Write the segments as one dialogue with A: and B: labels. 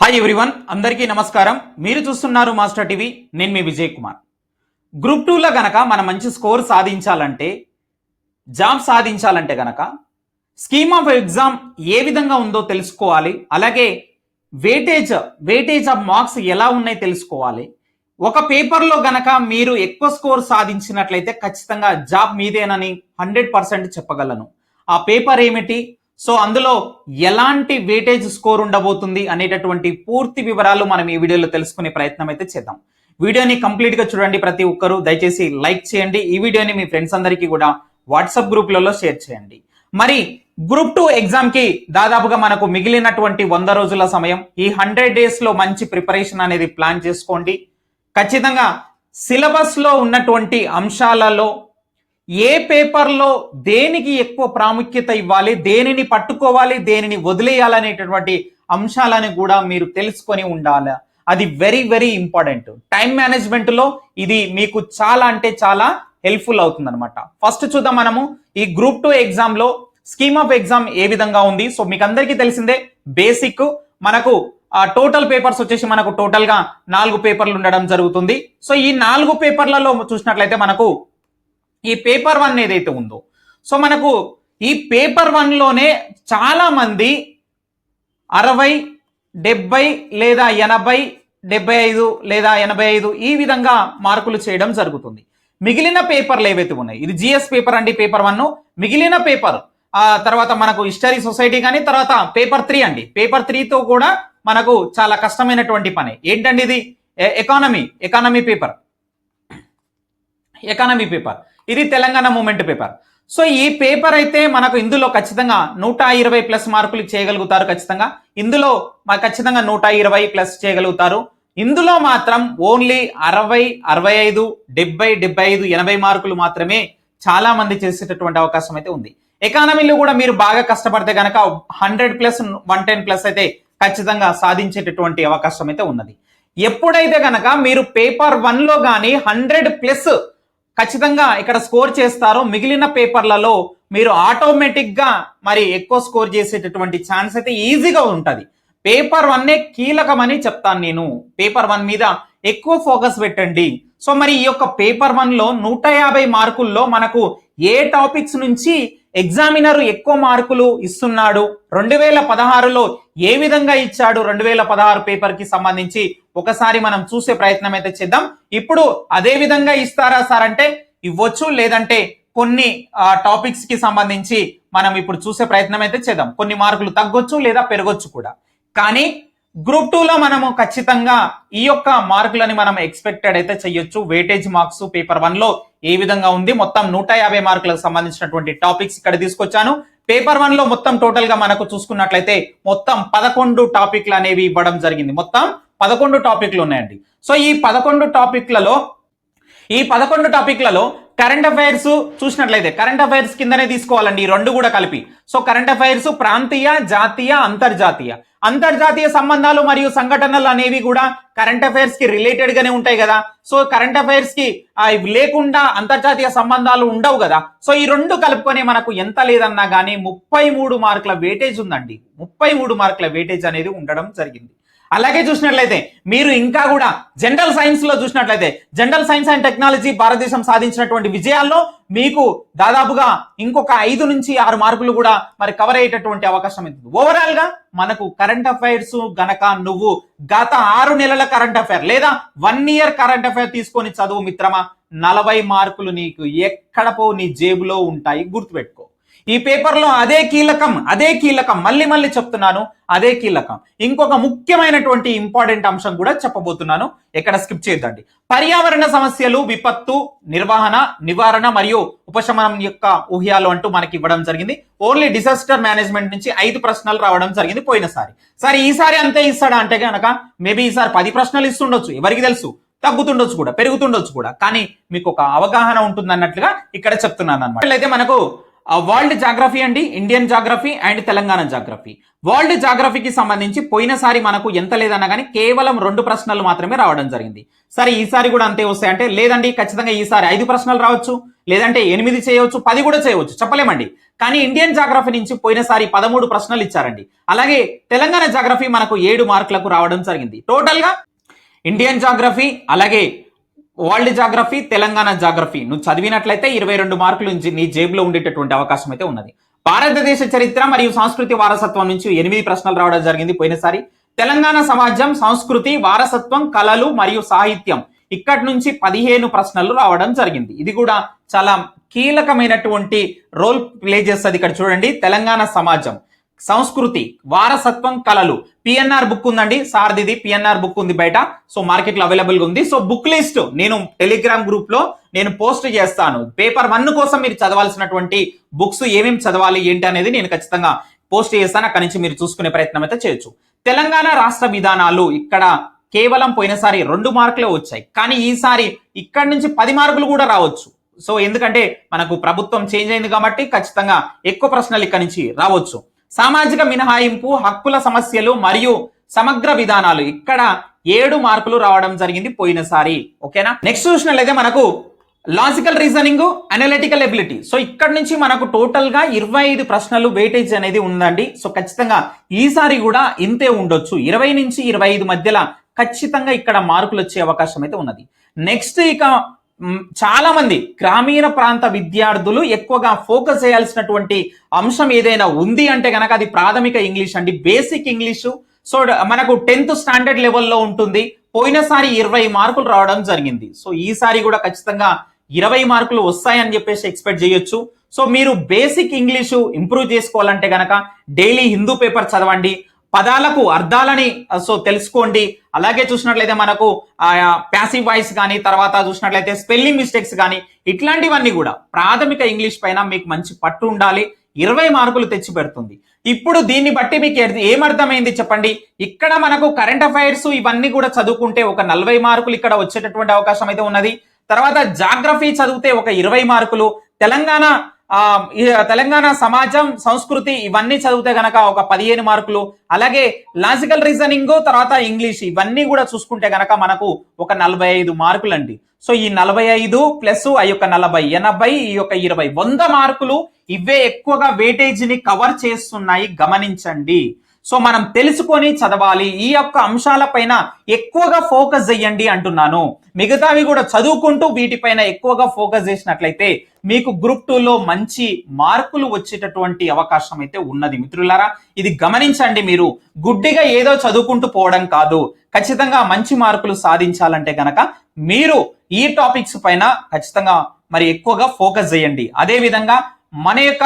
A: Hi everyone అందరికీ నమస్కారం. మీరు చూస్తున్నారు మాస్టర్ టీవీ నేను మీ విజయ్ కుమార్. గ్రూప్ టూలో గనక మనం మంచి స్కోర్ సాధించాలంటే జాబ్ సాధించాలంటే గనక స్కీమ్ ఆఫ్ ఎగ్జామ్ ఏ విధంగా ఉందో తెలుసుకోవాలి అలాగే వెయిటేజ్ వెయిటేజ్ ఆఫ్ మార్క్స్ ఎలా ఉన్నాయి తెలుసుకోవాలి. ఒక పేపర్లో గనక మీరు ఎక్కువ స్కోర్ సాధించినట్లయితే ఖచ్చితంగా జాబ్ మీదేనని హండ్రెడ్ పర్సెంట్ చెప్పగలను. ఆ పేపర్ ఏమిటి? సో అందులో ఎలాంటి వెయిటేజ్ స్కోర్ ఉండబోతుంది అనేటటువంటి పూర్తి వివరాలు మనం ఈ వీడియోలో తెలుసుకునే ప్రయత్నం అయితే చేద్దాం. వీడియోని కంప్లీట్గా చూడండి ప్రతి ఒక్కరూ. దయచేసి లైక్ చేయండి. ఈ వీడియోని మీ ఫ్రెండ్స్ అందరికీ కూడా వాట్సాప్ గ్రూప్లలో షేర్ చేయండి. మరి గ్రూప్ టూ ఎగ్జామ్కి దాదాపుగా మనకు మిగిలినటువంటి వంద రోజుల సమయం. ఈ హండ్రెడ్ డేస్లో మంచి ప్రిపరేషన్ అనేది ప్లాన్ చేసుకోండి. ఖచ్చితంగా సిలబస్లో ఉన్నటువంటి అంశాలలో ఏ పేపర్లో దేనికి ఎక్కువ ప్రాముఖ్యత ఇవ్వాలి దేనిని పట్టుకోవాలి దేనిని వదిలేయాలనేటటువంటి అంశాలని కూడా మీరు తెలుసుకొని ఉండాలి. అది వెరీ వెరీ ఇంపార్టెంట్ టైం మేనేజ్మెంట్లో ఇది మీకు చాలా అంటే చాలా హెల్ప్ఫుల్ అవుతుంది అనమాట ఫస్ట్ చూద్దాం మనము ఈ గ్రూప్ టూ ఎగ్జామ్లో స్కీమ్ ఆఫ్ ఎగ్జామ్ ఏ విధంగా ఉంది. సో మీకు అందరికీ తెలిసిందే బేసిక్ మనకు టోటల్ పేపర్స్ వచ్చేసి మనకు టోటల్గా నాలుగు పేపర్లు ఉండడం జరుగుతుంది. సో ఈ నాలుగు పేపర్లలో చూసినట్లయితే మనకు ఈ పేపర్ వన్ ఏదైతే ఉందో. సో మనకు ఈ పేపర్ వన్లోనే చాలామంది అరవై డెబ్బై లేదా ఎనభై డెబ్బై ఐదు లేదా ఎనభై ఐదు ఈ విధంగా మార్కులు చేయడం జరుగుతుంది. మిగిలిన పేపర్లు ఏవైతే ఉన్నాయి ఇది జిఎస్ పేపర్ అండి పేపర్ వన్ మిగిలిన పేపర్ ఆ తర్వాత మనకు హిస్టరీ సొసైటీ కానీ తర్వాత పేపర్ త్రీ అండి. పేపర్ త్రీతో కూడా మనకు చాలా కష్టమైనటువంటి పని. ఏంటండి ఇది? Economy economy paper economy paper ఇది తెలంగాణ మూమెంట్ పేపర్. సో ఈ పేపర్ అయితే మనకు ఇందులో ఖచ్చితంగా నూట ఇరవై ప్లస్ మార్కులు చేయగలుగుతారు ఖచ్చితంగా. ఇందులో ఖచ్చితంగా నూట ఇరవై ప్లస్ చేయగలుగుతారు. ఇందులో మాత్రం ఓన్లీ అరవై అరవై ఐదు డెబ్బై డెబ్బై ఐదు ఎనభై మార్కులు మాత్రమే చాలా మంది చేసేటటువంటి అవకాశం అయితే ఉంది. ఎకానమీలో కూడా మీరు బాగా కష్టపడితే కనుక hundred plus one ten plus అయితే ఖచ్చితంగా సాధించేటటువంటి అవకాశం అయితే ఉన్నది. ఎప్పుడైతే కనుక మీరు పేపర్ వన్లో కానీ హండ్రెడ్ ప్లస్ ఖచ్చితంగా ఇక్కడ స్కోర్ చేస్తారో మిగిలిన పేపర్లలో మీరు ఆటోమేటిక్గా మరి ఎక్కువ స్కోర్ చేసేటటువంటి ఛాన్స్ అయితే ఈజీగా ఉంటుంది. పేపర్ వన్నే కీలకమని చెప్తాను నేను. పేపర్ వన్ మీద ఎక్కువ ఫోకస్ పెట్టండి. సో మరి ఈ యొక్క పేపర్ వన్లో నూట యాభై మార్కుల్లో మనకు ఏ టాపిక్స్ నుంచి ఎగ్జామినర్ ఎక్కువ మార్కులు ఇస్తున్నాడు? రెండు వేల పదహారులో ఏ విధంగా ఇచ్చాడు? రెండు వేల పదహారు పేపర్కి సంబంధించి ఒకసారి మనం చూసే ప్రయత్నం అయితే చేద్దాం. ఇప్పుడు అదే విధంగా ఇస్తారా సార్ అంటే ఇవ్వచ్చు లేదంటే కొన్ని టాపిక్స్కి సంబంధించి మనం ఇప్పుడు చూసే ప్రయత్నం అయితే చేద్దాం. కొన్ని మార్కులు తగ్గొచ్చు లేదా పెరగొచ్చు కూడా. కానీ గ్రూప్ టూలో మనము ఖచ్చితంగా ఈ యొక్క మార్కులని మనం ఎక్స్పెక్టెడ్ అయితే చెయ్యొచ్చు వెయిటేజ్ మార్క్స్ పేపర్ వన్లో ఏ విధంగా ఉంది? మొత్తం నూట యాభై మార్కులకు సంబంధించినటువంటి టాపిక్స్ ఇక్కడ తీసుకొచ్చాను. పేపర్ వన్లో మొత్తం టోటల్గా మనకు చూసుకున్నట్లయితే మొత్తం పదకొండు టాపిక్లు అనేవి ఇవ్వడం జరిగింది. మొత్తం పదకొండు టాపిక్లు ఉన్నాయండి. సో ఈ పదకొండు టాపిక్లలో ఈ పదకొండు టాపిక్లలో కరెంట్ అఫైర్స్ చూసినట్లయితే కరెంట్ అఫైర్స్ కిందనే తీసుకోవాలండి ఈ రెండు కూడా కలిపి. సో కరెంట్ అఫైర్స్ ప్రాంతీయ జాతీయ అంతర్జాతీయ. అంతర్జాతీయ సంబంధాలు మరియు సంఘటనలు అనేవి కూడా కరెంట్ అఫైర్స్కి రిలేటెడ్ గానే ఉంటాయి కదా. సో కరెంట్ అఫైర్స్కి ఇవి లేకుండా అంతర్జాతీయ సంబంధాలు ఉండవు కదా. సో ఈ రెండు కలుపుకొని మనకు ఎంత లేదన్నా కానీ ముప్పై మూడు మార్కుల వేటేజ్ ఉందండి. ముప్పై మూడు మార్కుల వేటేజ్ అనేది ఉండడం జరిగింది. అలాగే చూసినట్లయితే మీరు ఇంకా కూడా జనరల్ సైన్స్లో చూసినట్లయితే జనరల్ సైన్స్ అండ్ టెక్నాలజీ భారతదేశం సాధించినటువంటి విజయాల్లో మీకు దాదాపుగా ఇంకొక ఐదు నుంచి ఆరు మార్కులు కూడా మరి కవర్ అయ్యేటటువంటి అవకాశం ఉంది ఓవరాల్గా మనకు కరెంట్ అఫైర్స్ గనక నువ్వు గత ఆరు నెలల కరెంట్ అఫైర్ లేదా వన్ ఇయర్ కరెంట్ అఫైర్ తీసుకొని చదువు మిత్రమా నలభై మార్కులు నీకు ఎక్కడ పో నీ జేబులో ఉంటాయి గుర్తుపెట్టుకో. ఈ పేపర్లో అదే కీలకం అదే కీలకం మళ్ళీ మళ్ళీ చెప్తున్నాను అదే కీలకం. ఇంకొక ముఖ్యమైనటువంటి ఇంపార్టెంట్ అంశం కూడా చెప్పబోతున్నాను. ఎక్కడ స్కిప్ చేయొద్దండి. పర్యావరణ సమస్యలు విపత్తు నిర్వహణ నివారణ మరియు ఉపశమనం యొక్క ఊహ్యాలు అంటూ మనకి ఇవ్వడం జరిగింది. ఓన్లీ డిసాస్టర్ మేనేజ్మెంట్ నుంచి ఐదు ప్రశ్నలు రావడం జరిగింది పోయినసారి. సరే ఈసారి అంతే ఇస్తాడా అంటే కనుక మేబీ ఈసారి పది ప్రశ్నలు ఇస్తుండొచ్చు. ఎవరికి తెలుసు? తగ్గుతుండొచ్చు కూడా పెరుగుతుండొచ్చు కూడా. కానీ మీకు ఒక అవగాహన ఉంటుంది అన్నట్లుగా ఇక్కడ చెప్తున్నాను అనమాట అయితే మనకు వరల్డ్ జాగ్రఫీ అండి Indian geography and Telangana geography. World జాగ్రఫీకి సంబంధించి పోయినసారి మనకు ఎంత లేదన్నా కానీ కేవలం రెండు ప్రశ్నలు మాత్రమే రావడం జరిగింది. సరే ఈసారి కూడా అంతే వస్తాయంటే లేదండి ఖచ్చితంగా ఈసారి ఐదు ప్రశ్నలు రావచ్చు లేదంటే ఎనిమిది చేయవచ్చు పది కూడా చేయవచ్చు చెప్పలేమండి. కానీ ఇండియన్ జాగ్రఫీ నుంచి పోయినసారి పదమూడు ప్రశ్నలు ఇచ్చారండి. అలాగే తెలంగాణ జాగ్రఫీ మనకు ఏడు మార్కులకు రావడం జరిగింది. టోటల్గా ఇండియన్ జాగ్రఫీ అలాగే వరల్డ్ జాగ్రఫీ తెలంగాణ జాగ్రఫీ. నువ్వు చదివినట్లయితే ఇరవై రెండు మార్కులు నుంచి నీ జేబులో ఉండేటటువంటి అవకాశం అయితే ఉన్నది. భారతదేశ చరిత్ర మరియు సంస్కృతి వారసత్వం నుంచి ఎనిమిది ప్రశ్నలు రావడం జరిగింది పోయినసారి. తెలంగాణ సమాజం సంస్కృతి వారసత్వం కళలు మరియు సాహిత్యం ఇక్కడి నుంచి పదిహేను ప్రశ్నలు రావడం జరిగింది. ఇది కూడా చాలా కీలకమైనటువంటి రోల్ ప్లే చేస్తుంది ఇక్కడ చూడండి. తెలంగాణ సమాజం. సంస్కృతి వారసత్వం కళలు పిఎన్ఆర్ బుక్ ఉందండి. సార్దిది పిఎన్ఆర్ బుక్ ఉంది బయట. సో మార్కెట్లో అవైలబుల్గా ఉంది. సో బుక్ లిస్ట్ నేను టెలిగ్రామ్ గ్రూప్లో నేను పోస్ట్ చేస్తాను. పేపర్ వన్ కోసం మీరు చదవాల్సినటువంటి బుక్స్ ఏమేమి చదవాలి ఏంటి అనేది నేను ఖచ్చితంగా పోస్ట్ చేస్తాను. అక్కడి నుంచి మీరు చూసుకునే ప్రయత్నం అయితే చేయొచ్చు. తెలంగాణ రాష్ట్ర విధానాలు ఇక్కడ కేవలం పోయినసారి రెండు మార్కులే వచ్చాయి. కానీ ఈసారి ఇక్కడి నుంచి పది మార్కులు కూడా రావచ్చు. సో ఎందుకంటే మనకు ప్రభుత్వం చేంజ్ అయింది కాబట్టి ఖచ్చితంగా ఎక్కువ ప్రశ్నలు ఇక్కడి నుంచి రావచ్చు. సామాజిక మినహాయింపు హక్కుల సమస్యలు మరియు సమగ్ర విధానాలు. ఇక్కడ ఏడు మార్కులు రావడం జరిగింది పోయినసారి. ఓకేనా? నెక్స్ట్ చూసినట్లయితే మనకు logical reasoning analytical ability so ఇక్కడ నుంచి మనకు టోటల్గా ఇరవై ఐదు ప్రశ్నలు వెయిటేజ్ అనేది ఉందండి. సో ఖచ్చితంగా ఈసారి కూడా ఇంతే ఉండొచ్చు. ఇరవై నుంచి ఇరవై ఐదు మధ్యలో ఖచ్చితంగా ఇక్కడ మార్కులు వచ్చే అవకాశం అయితే ఉన్నది. నెక్స్ట్ ఇక చాలామంది చాలా మంది గ్రామీణ ప్రాంత విద్యార్థులు ఎక్కువగా ఫోకస్ చేయాల్సినటువంటి అంశం ఏదైనా ఉంది అంటే కనుక అది ప్రాథమిక ఇంగ్లీష్ అండి. Basic English. సో మనకు టెన్త్ స్టాండర్డ్ లెవెల్లో ఉంటుంది. పోయినసారి ఇరవై మార్కులు రావడం జరిగింది. సో ఈసారి కూడా ఖచ్చితంగా ఇరవై మార్కులు వస్తాయని చెప్పేసి ఎక్స్పెక్ట్ చేయొచ్చు. సో మీరు బేసిక్ ఇంగ్లీషు ఇంప్రూవ్ చేసుకోవాలంటే గనక డైలీ హిందూ పేపర్ చదవండి. పదాలకు అర్థాలని సో తెలుసుకోండి. అలాగే చూసినట్లయితే మనకు ప్యాసివ్ వాయిస్ కానీ తర్వాత చూసినట్లయితే స్పెల్లింగ్ మిస్టేక్స్ కానీ ఇట్లాంటివన్నీ కూడా ప్రాథమిక ఇంగ్లీష్ పైన మీకు మంచి పట్టు ఉండాలి. ఇరవై మార్కులు తెచ్చి పెడుతుంది. ఇప్పుడు దీన్ని బట్టి మీకు ఏమర్థమైంది చెప్పండి? ఇక్కడ మనకు కరెంట్ అఫైర్స్ ఇవన్నీ కూడా చదువుకుంటే ఒక నలభై మార్కులు ఇక్కడ వచ్చేటటువంటి అవకాశం అయితే ఉన్నది. తర్వాత జాగ్రఫీ చదివితే ఒక ఇరవై మార్కులు. తెలంగాణ తెలంగాణ సమాజం సంస్కృతి ఇవన్నీ చదివితే గనక ఒక పదిహేను మార్కులు. అలాగే లాజికల్ రీజనింగ్ తర్వాత ఇంగ్లీష్ ఇవన్నీ కూడా చూసుకుంటే గనక మనకు ఒక నలభై ఐదు మార్కులు అండి సో ఈ నలభై ఐదు ప్లస్ ఆ యొక్క నలభై ఎనభై ఈ యొక్క ఇరవై వంద మార్కులు ఇవే ఎక్కువగా వెయిటేజ్ని కవర్ చేస్తున్నాయి. గమనించండి. సో మనం తెలుసుకొని చదవాలి. ఈ యొక్క అంశాలపైన ఎక్కువగా ఫోకస్ చెయ్యండి అంటున్నాను. మిగతావి కూడా చదువుకుంటూ వీటిపైన ఎక్కువగా ఫోకస్ చేసినట్లయితే మీకు గ్రూప్ టూలో మంచి మార్కులు వచ్చేటటువంటి అవకాశం అయితే ఉన్నది. మిత్రులారా ఇది గమనించండి మీరు. గుడ్డిగా ఏదో చదువుకుంటూ పోవడం కాదు. ఖచ్చితంగా మంచి మార్కులు సాధించాలంటే కనుక మీరు ఈ టాపిక్స్ పైన ఖచ్చితంగా మరి ఎక్కువగా ఫోకస్ చేయండి. అదేవిధంగా మన యొక్క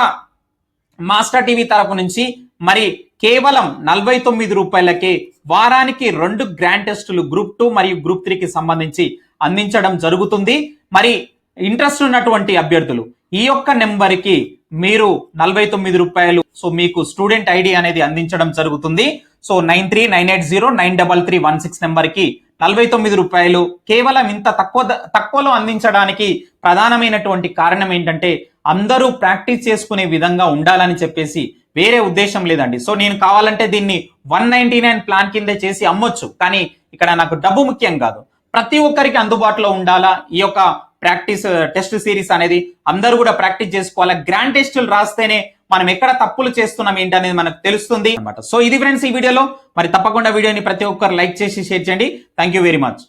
A: మాస్టర్ టీవీ తరపు నుంచి మరి కేవలం నలభై తొమ్మిది రూపాయలకే వారానికి రెండు గ్రాండ్ టెస్టులు గ్రూప్ టూ మరియు గ్రూప్ త్రీకి సంబంధించి అందించడం జరుగుతుంది. మరి ఇంట్రెస్ట్ ఉన్నటువంటి అభ్యర్థులు ఈ యొక్క నెంబర్కి మీరు నలభై తొమ్మిది రూపాయలు సో మీకు స్టూడెంట్ ఐడి అనేది అందించడం జరుగుతుంది. So nine three nine eight zero nine double three one six నెంబర్కి నలభై తొమ్మిది రూపాయలు కేవలం ఇంత తక్కువ తక్కువలో అందించడానికి ప్రధానమైనటువంటి కారణం ఏంటంటే అందరూ ప్రాక్టీస్ చేసుకునే విధంగా ఉండాలని చెప్పేసి వేరే ఉద్దేశం లేదండి. సో నేను కావాలంటే దీన్ని వన్ నైన్టీ నైన్ ప్లాన్ కింద చేసి అమ్మొచ్చు. కానీ ఇక్కడ నాకు డబ్బు ముఖ్యం కాదు. ప్రతి ఒక్కరికి అందుబాటులో ఉండాలా? ఈ యొక్క ప్రాక్టీస్ టెస్ట్ సిరీస్ అనేది అందరూ కూడా ప్రాక్టీస్ చేసుకోవాలా? గ్రాండ్ టెస్టులు రాస్తేనే మనం ఎక్కడ తప్పులు చేస్తున్నాం ఏంటి అనేది మనకు తెలుస్తుంది. అనమాట సో ఇది ఫ్రెండ్స్ ఈ వీడియోలో. మరి తప్పకుండా వీడియోని ప్రతి ఒక్కరు లైక్ చేసి షేర్ చేయండి. Thank you very much